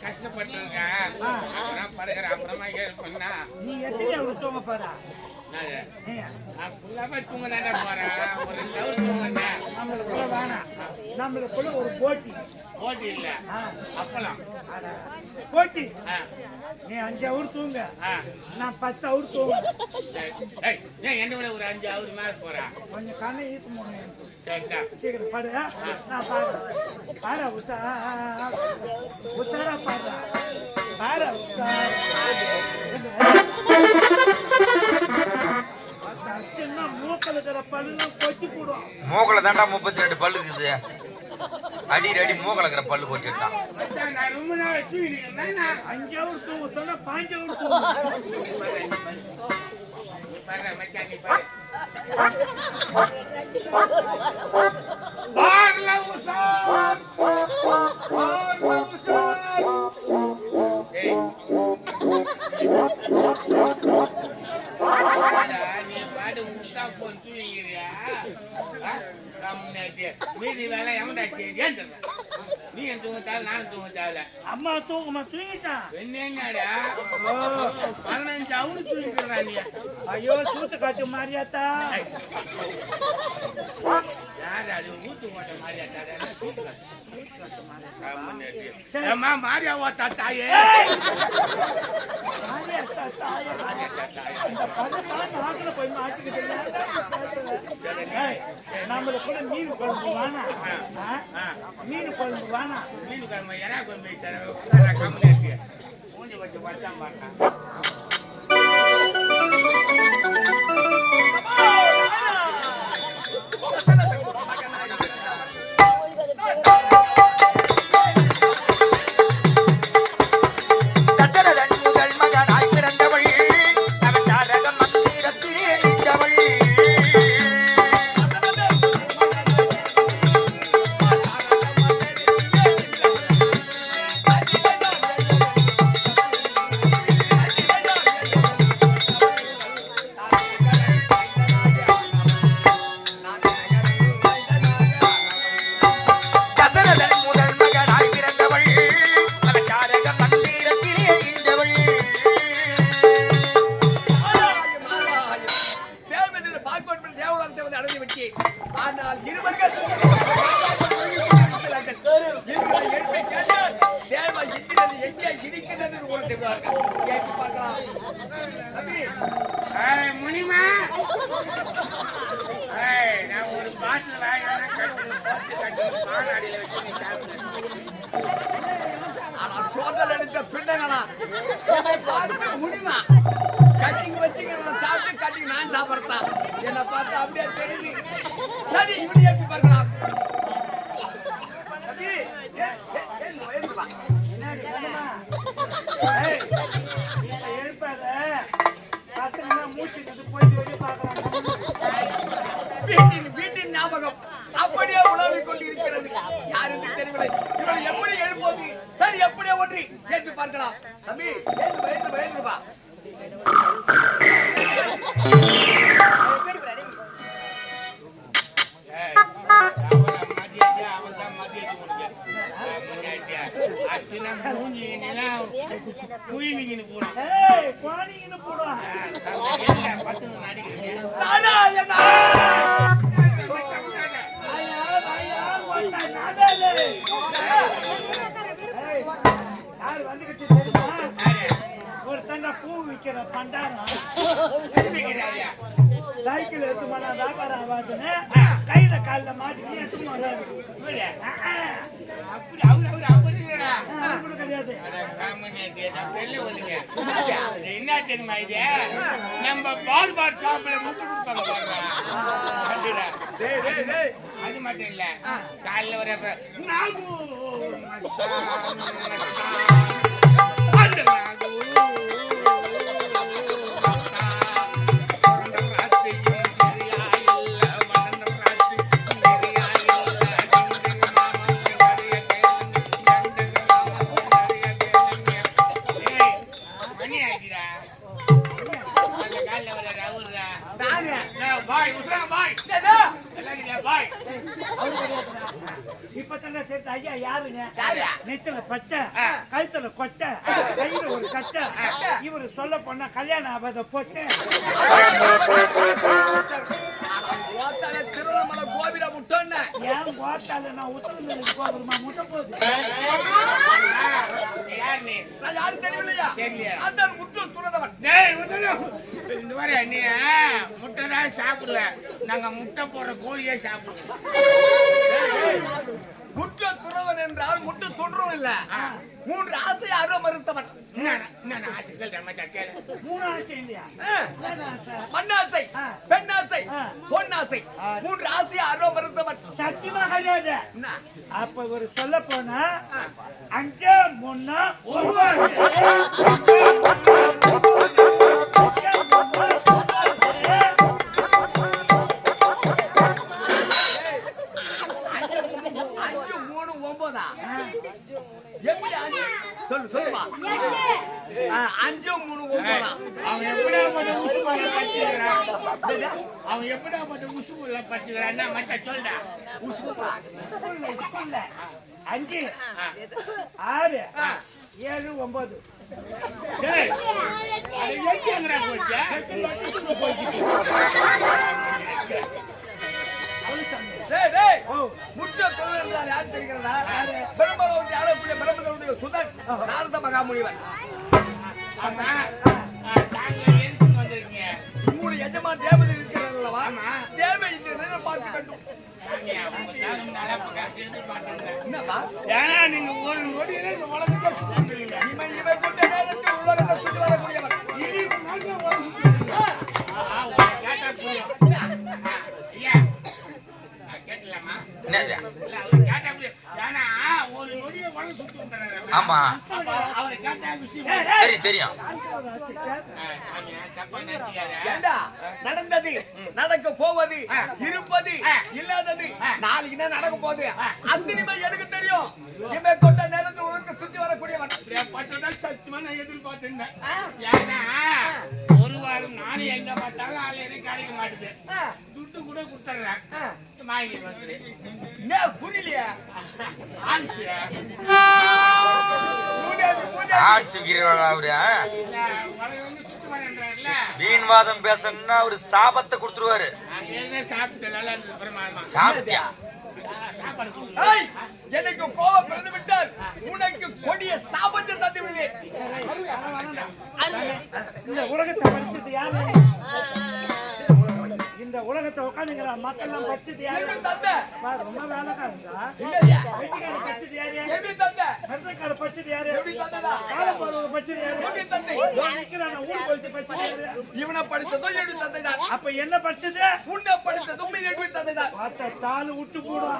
கஷ்டப்பட்டு இருக்கேன் அப்புறம் படுக்கிறேன் அப்புறமா எழுப்புனா நீ எத்தனை விட்டவங்க பாரா? நான் ஃபுல்லாம தூங்க தானே போறேன் ஒரு ஹவர் தூங்கினேன். நம்மளுக்குள்ள வேணாம். நம்மளுக்குள்ள ஒரு போட்டி. போட்டி இல்ல. அப்பலாம் போட்டி. நீ அஞ்சு அவர் தூங்க. நான் பத்து அவர் தூங்க. என்ன விட ஒரு அஞ்சு ஹவர் மேல போறேன் கொஞ்சம் கண்ணை ஈர்த்து முடியும் சீக்கிரம் பாடு? நான் பாடுறேன். உஷா. உஷாரா உஷா. மூக்கில் தாண்டா முப்பத்தி ரெண்டு பல்லு இருக்குது அடி அடி மூக்கல இருக்கிற பல்லு கொட்டி எடுத்தான் மச்சான், நான் ரொம்ப நாள் தூங்கிட்டு நான் அஞ்சு அவர் தூங்க சொன்னா பாஞ்சு மீதி வேலை எவன்டா செய்யுது? நீ என் தூங்க தேவை நானும் தூங்க தேவை அம்மா தூக்கமா தூங்கிட்டான் என்னடா பதினஞ்சு அவரு தூங்கிக்கிறா நீ ஐயோ சூத்து காட்டு மாரியாத்தா. யாரு அது ஊத்து தாடா? என்ன சூத்து காட்டு? கம்முனாச்சு. ஏம்மா, மாரியா ஓட்டா தாயே மாரியாத்தா தாயா மாரியா தாயே இந்த பதத்தான் நாக்குல போய் மாட்டிக்கிட்டு ஏய், நம்மளுக்குள்ள மீன் குழம்பு வேணாம் ஆ? மீன் குழம்பு வேணாம் மீன் குழம்பு எறா குழம்பு வைத்தாரு கம்முனாச்சு மூஞ்சி வச்சு வச்சான் பாருங்க. முனிமா. ஏய், நான் ஒரு பாட்டில் வாங்கினா கட்டு போட்டு கட்டு வச்சு நீ எடுத்த முடியுமா கட்டிங் வச்சுக்கிறத சாப்பிட்டு கட்டிங் நான் என்னை பார்த்து அப்படியே தெரியுது சரி இப்படி பசங்க மூச்சுக்கிட்டு போயிட்டு வெளியே பார்க்கலாம் வீட்டின் வீட்டின் ஞாபகம் அப்படியே உணவிக் கொண்டு இருக்கிறது யாருக்கு தெரியவில்லை. இவள் எப்படி எழுப்போது சரி எப்படியே ஒன்றி. கேட்டு பார்க்கலாம். தம்பி தெரியுமா? ஒரு தண்டை பூ விக்கிற பண்டாரம்? சைக்கிள் எடுத்து போனா வியாபாரம் ஆகாதுன்னு கையில கால்ல மாட்டி எடுத்து வராது இவரு? ஆ, ஆ. அப்படி அவரு அவரு அவரு என்ன தெரியுமா இது? நம்ம ஷாப்ல முட்டு கொடுப்பாங்க அது மட்டும் இல்ல காலைல ஒரு நாகு இப்ப தானே சேர்த்து ஐயா யாருங்க? யாரு? நெத்தில பட்டை. கழுத்துல கொட்டை கையில ஒரு கட்டை இவரு சொல்ல போனா கல்யாணம் ஆகாத போட்டு. ஏன் கோட்டால நான் உத்தரவு போகுமா முட்டை போகுது யாரும் தெரியலையா தெரியலையா? அந்த முட்டு துறந்தவன் டேய் உதடு. இந்த மாதிரி நீ முட்டை தான் சாப்பிடுவேன் நாங்க முட்டை போடுற கோழியே சாப்பிடுவோம் முட்டு துறவன் என்றால் முட்டு துன்றவன் இல்ல மூன்று ஆசை? அருவ மறுத்தவன். மூணு? மண்ணாசை. பெண்ணாசை. பொன்னாசை மூன்று ஆசை அருவ மறுத்தவன். சத்தியமா கிடையாது என்ன? அப்ப ஒரு சொல்ல போனா அஞ்சு முன்னா ஒவ்வொரு சொல்லு சொல்லுமா அஞ்சு மூணு அவன் எப்படியாப்பட்ட உசுப்புல படிச்சுக்கிறான்? அவன் எப்படியாப்பட்ட உசுப்புல படிச்சுக்கிறான்? என்ன மச்சான், சொல்லுடா. அஞ்சு ஆ. ஆறு ஏழு ஒன்பது போச்சு? டேய் டேய் ஓ முட்டு துறவன் என்றால் யார் தெரிகிறதா பெரும்பாலும் பிரபலங்களுடைய சுதன் நாரத மகாமுனிவர்? உங்களுடைய எஜமான் தேவதை இருக்கிறார் அல்லவா. தேவை இந்த. என்னப்பா ஏன்னா நீங்க ஒரு நொடியில இந்த உலகத்தை ஆமா தெரியும் தெரியும் நடந்தது நடக்க போவது. இருப்பது. இல்லாதது. நாளைக்கு என்ன நடக்க போகுது அத்தனைமே எனக்கு தெரியும் இமை கொண்ட நேரத்தில் வரக்கூடியவன் அப்படியே பட்டதா சத்தியமா நான் எதிர்பார்த்திருந்தேன். ஏன்னா, வாரம் நானும் எங்க பார்த்தாலும் ஆள் கிடைக்க மாட்டுது. துட்டு கூட கொடுத்துட்றேன். வாங்கிட்டு புரியலையா? ஆச்சு. வீண்வாதம் பேசணும்னா அவரு சாபத்தை கொடுத்துருவாரு. சாப்பிட்டியா எனக்கு கோபம் பிறந்து விட்டால் உனக்கு கொடிய சாபத்தை தந்து விடுவேன் இந்த உலகத்தை படிச்சது யாரு இந்த உலகத்தை உட்காந்துங்கிற மக்கள் எல்லாம் படிச்சது யாரு தந்த? ரொம்ப வேலைக்காரங்களா வெட்டிக்கார படிச்சது யாரு எப்படி தந்த? கருணக்கார படிச்சது யாரு எப்படி தந்ததா? படிச்சது யாரு எப்படி தந்தை? நிக்கிறான? ஊர் கொளுத்தி படிச்சது யாரு இவனை படித்ததும் எப்படி தந்தைதான் அப்ப என்ன படிச்சது? உன்னை படித்ததும் பார்த்த தாலு விட்டு போடும்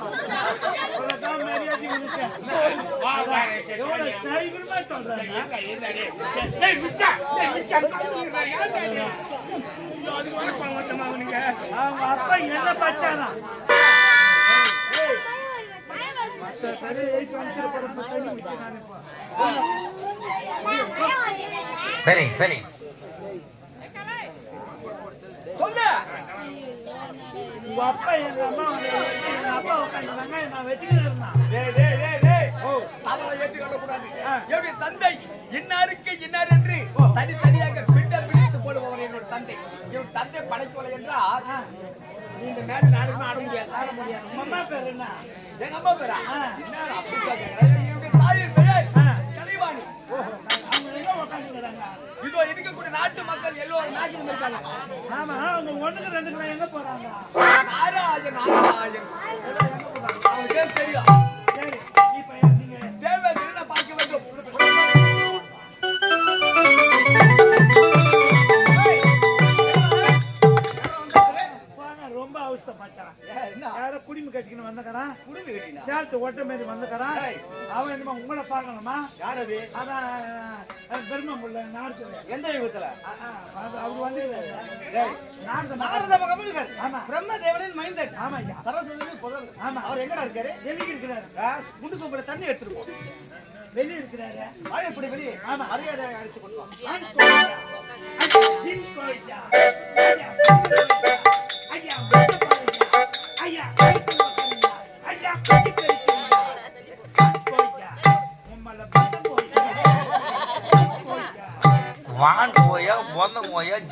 அவ்வளவுதான் மரியாதை உனக்கு வா, பாரு, எவ்வளவு சைக்கிரமா சொல்றாங்க இருடா, இருடா, டேய். டேய், மிச்சா, டேய், மிச்சா, இருடா, ஏன்டா நீ? ஐயோ, அதுக்கு வர போக மாட்டோமா அவனுங்க? அவங்க அப்பா என்ன படிச்சானா சரி எயிட் வந்து படம் தண்ணி குடிச்சு நான் இப்போ சரி சரி சொல்லு உங்க அப்பா எங்க அம்மா எங்க அப்பா உட்காந்து வெங்காயம் நான் வச்சுக்கிட்டு இருந்தான் டேய் டேய் டேய் டேய் ஓ அவளை ஏற்றுக்கொள்ள கூடாது எப்படி தந்தை இன்னாருக்கு இன்னார் என்று தனித்தனியாக பிண்ட பிடித்து போடுபவர் என்னோட தந்தை இவன் தந்தை படைக்கவில்லை என்றால் நீங்க மேல ஆட முடியாது ஆட முடியாது அம்மா பேர் என்ன? எங்க அம்மா பேரா? அப்படி இதோ இருக்கக்கூடிய நாட்டு மக்கள் எல்லோரும் நாட்டிலும் இருக்காங்க. ஆமா அவங்க ஒண்ணுக்கு ரெண்டுக்கு எங்க போறாங்க? நாராயண் நாராயண். தெரியும். எந்த யுகத்துல? அவர் வந்து நாரத மகம் இருக்காரு ஆமா. பிரம்ம தேவனின் மைந்தன் ஆமா ஐயா. சரஸ்வதி ஆமா. அவர் எங்கடா இருக்காரு? வெளியே இருக்கிறாரு. குண்டு சோப்பிட தண்ணி எடுத்துருவோம். வெளியே இருக்கிறாரு. வாய் வெளியே. ஆமா. மரியாதை அடிச்சு கொடுக்கலாம்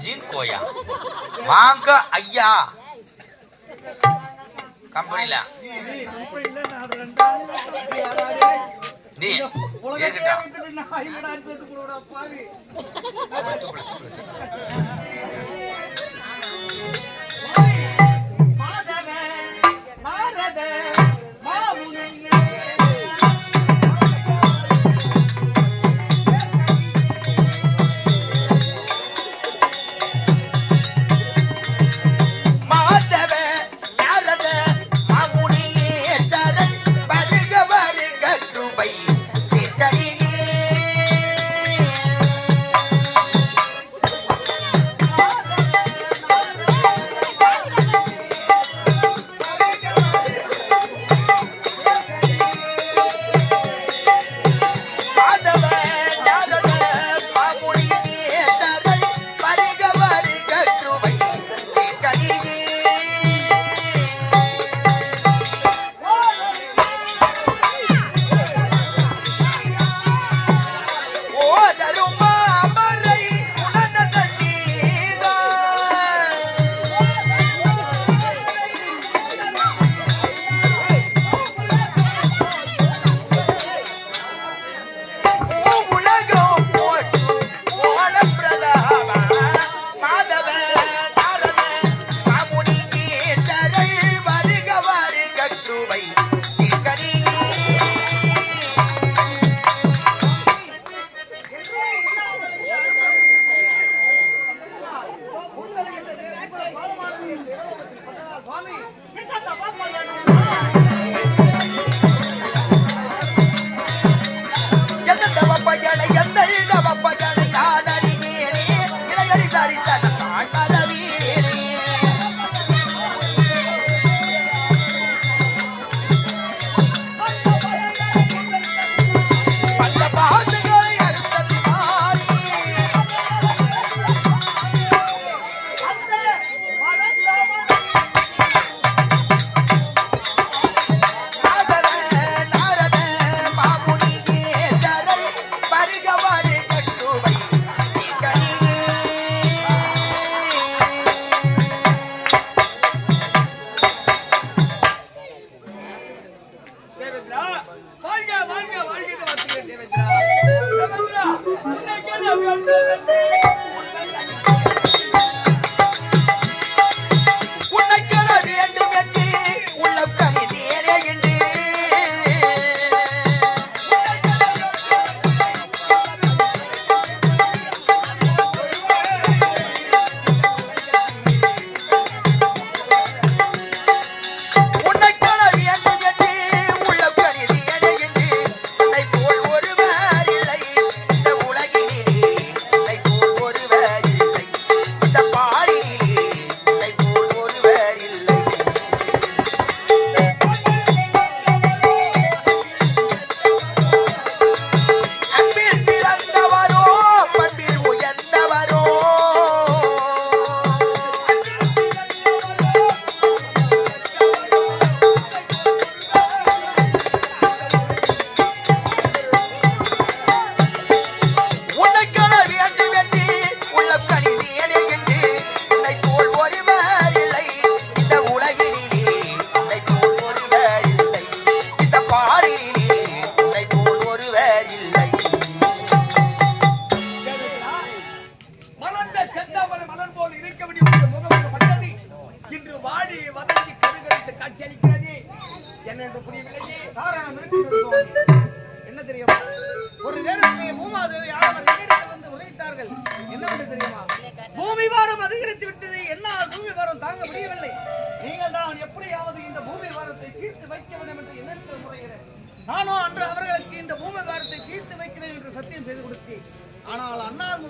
ஜீன் கோயா வாங்க ஐயா கம்பெனில நீ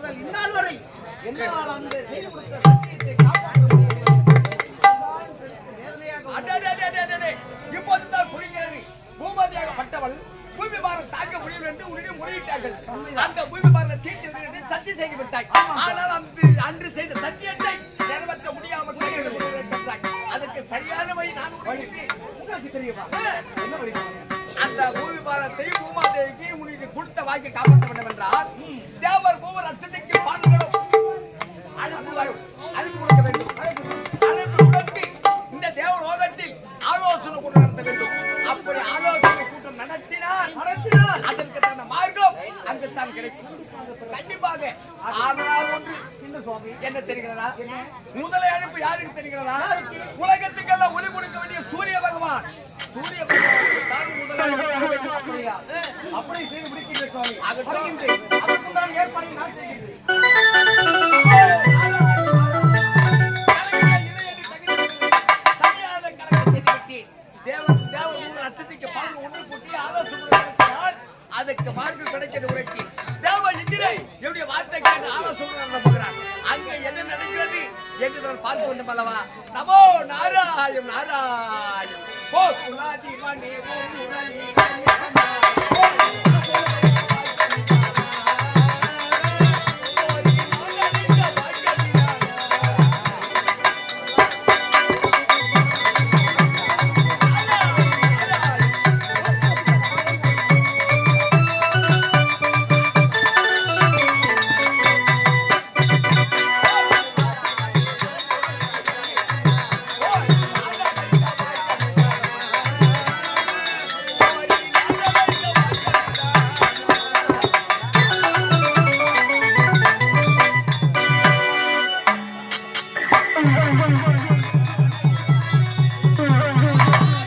முதல் இந்நாள் வரை என்னால் அந்த என்று உடனே முறையிட்டார்கள் அந்த பூமி பாரம் தீர்த்து என்று விட்டாய் ஆனால் அந்த அன்று செய்த சத்தியத்தை நிறைவேற்ற முடியாமல் அதுக்கு சரியான வழி நான் அந்த பூமி பாரத்தை பூமாதேவிக்கு உனக்கு கொடுத்த வாய்க்கை காப்பாற்ற வேண்டும் என்றால் தேவர் மூவர் அத்தனைக்கு பாதுகாப்பு வரும் அனுப்பி கொடுக்க வேண்டும். இந்த ஆலோசனை கூட்டம் நடத்த வேண்டும். அப்படி ஆலோசனை கூட்டம் நடத்தினால் நடத்தினால் அதற்கு தந்த மார்க்கம் அங்கு தான் கிடைக்கும். கண்டிப்பாக. ஆனால் ஒன்று. என்ன சுவாமி? என்ன தெரிகிறதா? முதலை அனுப்பு யாருக்கு தெரிகிறதா?